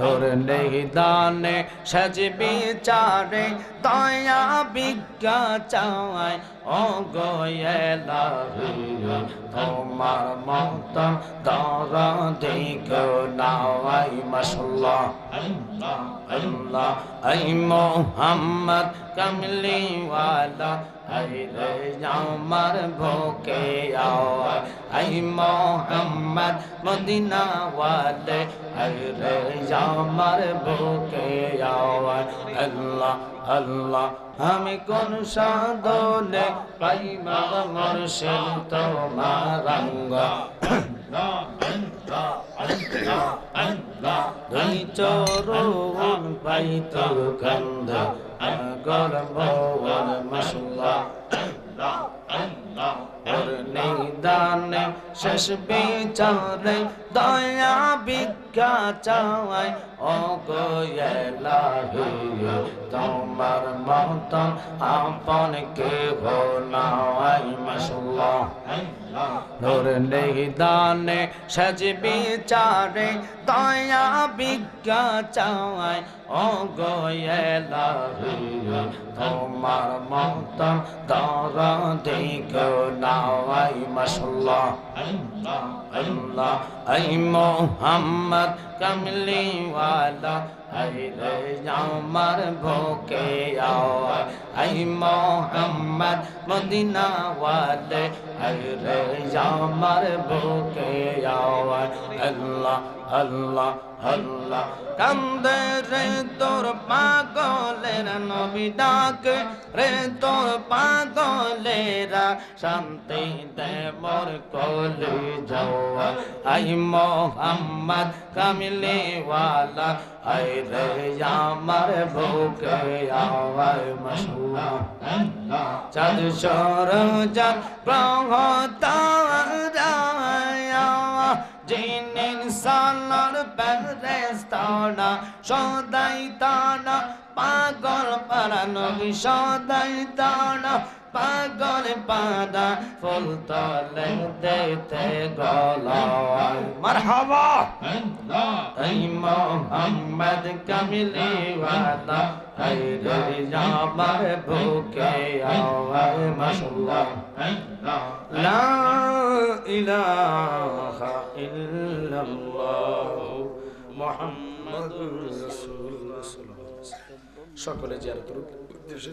নূর নিদানে সাজ বিচারে দয়া বিজ্ঞা চাওয়ায় ও গোয়েলা তোমার মত দর দিক নাওয়াই মাশাল্লাহ আল্লাহ আই মোহাম্মদ কমলিওয়ালা আমার ভোকে আই মোহাম্মদ মদিনা ওয়ালে আই রে আমার ভোকে আল্লাহ আল্লাহ আমি কোন সাধনে পাই মাগ মুর্শিদ তোমার রঙ্গ দুই চরণ পাই তো গন্ধ আগর ভবন মশলা নিদানে শেষ বিচারে দয়া ভিক্ষা চাওয়াই ও গোয়েলা তোমার মতন আপন কে ভো নাই মশলা নূর নিদানে সাজ বিচারে দয়া বিজ্ঞা চাওয়াই ও গোয়েলা তোমার মতন দর দিক নাওয়াই মশলা আল্লাহ, আই মোহাম্মদ কমলিওয়ালা আই রে আমার ভোকে আওয়া আই মোহাম্মদ মদিনা ওয়ালে আই রে আমার ভোকে আওয়া আল্লাহ আল্লাহ আল্লাহ। কান্দে রে তোর পাগলের নবী ডাক, রে তোর পাগলেরা, শান্তি দে মোর কলি যাওয়া। আই মোহাম্মদ কামিলি ওয়ালা আই রে আমার বুকে আওয়াজ মশহুরা চাঁদ সর চাঁদ গ্রহ তারা জিন ইনসানর বেরেস্তানা সদাই তানা পাগল পারানবি সদাই তানা পাগল পাদা ফুল তলে দেতে গলায় মারহাবা এই মোহাম্মদ কামিলি ওয়ালা এই রে আমার বুকে আওয়াজ মাশাআল্লাহ লা ইলাহা ইল্লাল্লাহ রাসূলুল্লাহ। সকলে জিয়ারত উদ্দেশ্যে